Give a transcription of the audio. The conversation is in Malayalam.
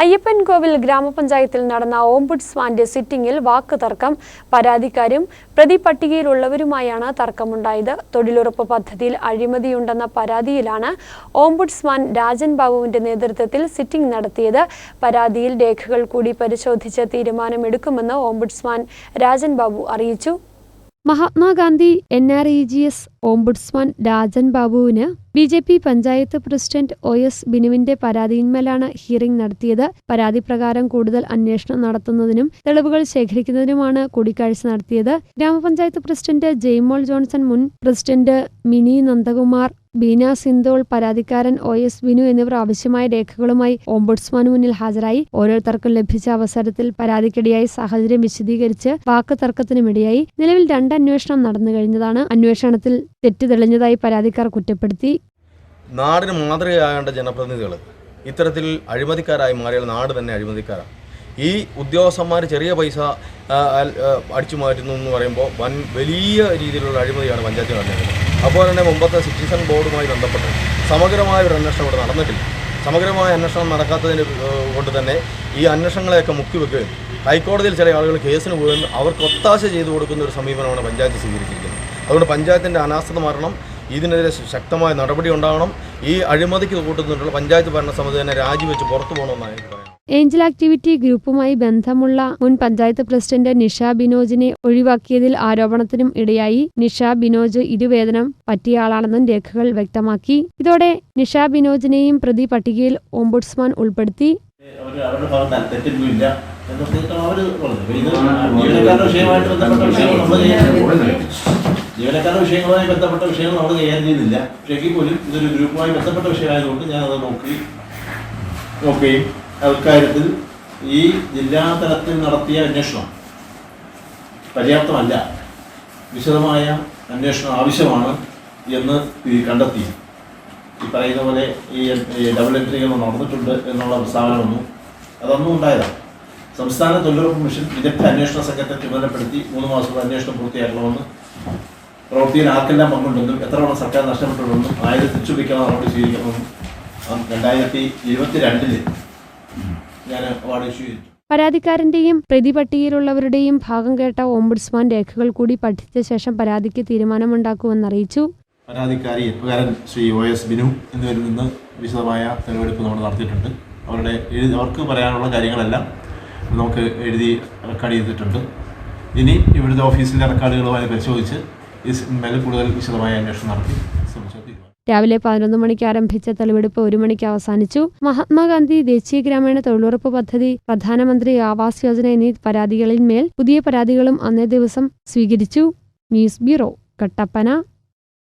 അയ്യപ്പൻകോവിൽ ഗ്രാമപഞ്ചായത്തിൽ നടന്ന ഓംബുഡ്സ്മാന്റെ സിറ്റിംഗിൽ വാക്ക് തർക്കം. പരാതിക്കാരും പ്രതി പട്ടികയിലുള്ളവരുമായാണ് തർക്കമുണ്ടായത്. തൊഴിലുറപ്പ് പദ്ധതിയിൽ അഴിമതിയുണ്ടെന്ന പരാതിയിലാണ് ഓംബുഡ്സ്മാൻ രാജൻ ബാബുവിന്റെ നേതൃത്വത്തിൽ സിറ്റിംഗ് നടത്തിയത്. പരാതിയിൽ രേഖകൾ കൂടി പരിശോധിച്ച് തീരുമാനമെടുക്കുമെന്ന് ഓംബുഡ്സ്മാൻ രാജൻ ബാബു അറിയിച്ചു. Mahatma Gandhi N R E G S ombudsman Rajan ബാബുവിന് B J P panchayat president O S ബിനുവിന്റെ പരാതിയിന്മേലാണ് ഹിയറിംഗ് നടത്തിയത്. പരാതി പ്രകാരം കൂടുതൽ അന്വേഷണം നടത്തുന്നതിനും തെളിവുകൾ ശേഖരിക്കുന്നതിനുമാണ് കൂടിക്കാഴ്ച നടത്തിയത്. ഗ്രാമപഞ്ചായത്ത് പ്രസിഡന്റ് ജെയ്മോൾ ജോൺസൺ മുൻ പ്രസിഡന്റ് മിനി നന്ദകുമാർ ബീന സിന്തോൾ പരാതിക്കാരൻ ഒ എസ് ബിനു എന്നിവർ ആവശ്യമായ രേഖകളുമായി ഓംബുഡ്സ്മാന് മുന്നിൽ ഹാജരായി. ഓരോരുത്തർക്കും ലഭിച്ച അവസരത്തിൽ പരാതിക്കിടയായി സാഹചര്യം വിശദീകരിച്ച് വാക്ക് തർക്കത്തിനുമിടയായി നിലവിൽ രണ്ട് അന്വേഷണം നടന്നു കഴിഞ്ഞതാണ് അന്വേഷണത്തിൽ തെറ്റ് തെളിഞ്ഞതായി പരാതിക്കാർ കുറ്റപ്പെടുത്തി. നാടിന് മാതൃകയാകേണ്ട ജനപ്രതിനിധികൾ ഇത്തരത്തിൽ അഴിമതിക്കാരായി മാറിയ നാട് തന്നെ അഴിമതിക്കാരാണ്. ഈ ഉദ്യോഗസ്ഥന്മാർ ചെറിയ പൈസ അടിച്ചു മാറ്റുന്നു എന്ന് പറയുമ്പോൾ വൻ വലിയ രീതിയിലുള്ള അഴിമതിയാണ് പഞ്ചായത്ത് നടന്നത് അതുപോലെ തന്നെ മുമ്പത്തെ സിറ്റിസൺ ബോർഡുമായി ബന്ധപ്പെട്ട് സമഗ്രമായ ഒരു അന്വേഷണം ഇവിടെ നടന്നിട്ടില്ല. സമഗ്രമായ അന്വേഷണം നടക്കാത്തതിന് കൊണ്ട് തന്നെ ഈ അന്വേഷണങ്ങളെയൊക്കെ മുക്കിവെക്കുകയും ഹൈക്കോടതിയിൽ ചില ആളുകൾ കേസിന് പോയി അവർക്ക് ഒത്താശ ചെയ്തു കൊടുക്കുന്ന ഒരു സമീപനമാണ് പഞ്ചായത്ത് സ്വീകരിച്ചിരിക്കുന്നത്. അതുകൊണ്ട് പഞ്ചായത്തിന്റെ അനാസ്ഥത മാറണം. ഇതിനെതിരെ ശക്തമായ നടപടി ഉണ്ടാകണം ഈ അഴിമതിക്ക് കൂട്ടുന്നിട്ടുള്ള പഞ്ചായത്ത് ഭരണസമിതി തന്നെ രാജിവെച്ച് പുറത്തു പോകണമെന്നാണ് എനിക്ക് പറയാം ഏഞ്ചൽ ആക്ടിവിറ്റി ഗ്രൂപ്പുമായി ബന്ധമുള്ള മുൻ പഞ്ചായത്ത് പ്രസിഡന്റ് നിഷ ബിനോജിനെ ഒഴിവാക്കിയതിൽ ആരോപണത്തിനും ഇടയായി. നിഷ ബിനോജ് ഇരുവേതനം പറ്റിയ ആളാണെന്നും രേഖകൾ വ്യക്തമാക്കി. ഇതോടെ നിഷ ബിനോജിനെയും പ്രതി പട്ടികയിൽ ഓംബുഡ്സ്മാൻ ഉൾപ്പെടുത്തി. അവരുടെ ഭാഗത്ത് തെറ്റൊന്നുമില്ല എന്നൊക്കെ അവർ പറഞ്ഞു. ഇത് ജീവനക്കാരുടെ വിഷയമായിട്ട് ബന്ധപ്പെട്ട വിഷയങ്ങൾ നമ്മൾ കൈകാര്യം ജീവനക്കാരുടെ വിഷയങ്ങളുമായി ബന്ധപ്പെട്ട വിഷയങ്ങൾ നമ്മൾ കൈകാര്യം ചെയ്യുന്നില്ല. പക്ഷേ എങ്കിൽ പോലും ഇതൊരു ഗ്രൂപ്പുമായി ബന്ധപ്പെട്ട വിഷയമായതുകൊണ്ട് ഞാൻ അത് നോക്കി നോക്കുകയും അക്കാര്യത്തിൽ ഈ ജില്ലാ തലത്തിൽ നടത്തിയ അന്വേഷണം പര്യാപ്തമല്ല. വിശദമായ അന്വേഷണം ആവശ്യമാണ് എന്ന് കണ്ടെത്തി. ഈ പറയുന്ന പോലെ ഈ ഡബിൾ എൻട്രികൾ നടന്നിട്ടുണ്ട് എന്നുള്ള പ്രസ്താവനമൊന്നും അതൊന്നും ഉണ്ടായതാണ് സംസ്ഥാന തൊഴിലുറപ്പ് മിഷൻ വിദഗ്ധ അന്വേഷണ സംഘത്തെ ചുമതലപ്പെടുത്തി മൂന്ന് മാസത്തെ അന്വേഷണം പൂർത്തിയാക്കണമെന്ന് പ്രവൃത്തിയിൽ ആർക്കെല്ലാം പങ്കുണ്ടെന്നും എത്ര തവണ സർക്കാർ നഷ്ടപ്പെട്ടുണ്ടെന്നും ആയിരം തിരിച്ചുപിടിക്കണം നടപടി സ്വീകരിക്കണമെന്നും രണ്ടായിരത്തി ഇരുപത്തി രണ്ടിൽ ഞാൻ അവാർഡ് ഇഷ്യൂ ചെയ്തു. പരാതിക്കാരന്റെയും പ്രതിപട്ടികയിലുള്ളവരുടെയും ഭാഗം കേട്ട ഓംബുഡ്സ്മാൻ രേഖകൾ കൂടി പഠിച്ച ശേഷം പരാതിക്ക് തീരുമാനമുണ്ടാക്കുമെന്നറിയിച്ചു. പരാതിക്കാരി എപ്പുകാരൻ ശ്രീ ഒ എസ് ബിനു എന്നിവരിൽ നിന്ന് വിശദമായ തെളിവെടുപ്പ് നമ്മൾ നടത്തിയിട്ടുണ്ട്. അവരുടെ എഴുതി അവർക്ക് പറയാനുള്ള കാര്യങ്ങളെല്ലാം നമുക്ക് എഴുതി റെക്കോർഡ് ചെയ്തിട്ടുണ്ട്. ഇനി ഇവിടുത്തെ ഓഫീസിലെ റെക്കോർഡുകളുമായി പരിശോധിച്ച് അന്വേഷണം നടത്തി. രാവിലെ പതിനൊന്ന് മണിക്ക് ആരംഭിച്ച തെളിവെടുപ്പ് ഒരു മണിക്ക് അവസാനിച്ചു. മഹാത്മാഗാന്ധി ദേശീയ ഗ്രാമീണ തൊഴിലുറപ്പ് പദ്ധതി പ്രധാനമന്ത്രി ആവാസ് യോജന എന്നീ പരാതികളിന്മേൽ പുതിയ പരാതികളും അന്നേ ദിവസം സ്വീകരിച്ചു. News bureau Kattappana.